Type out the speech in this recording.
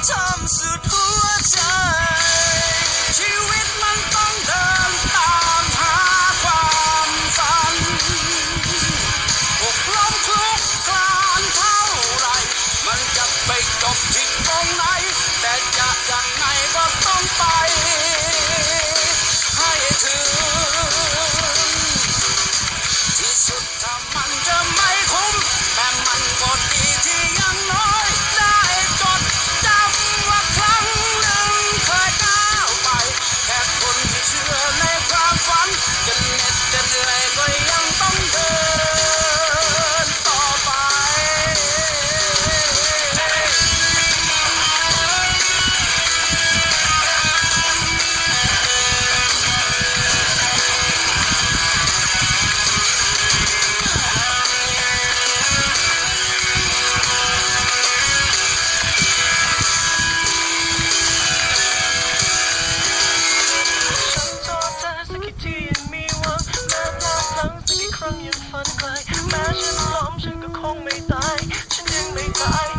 time. ายฉันยังไม่ตาย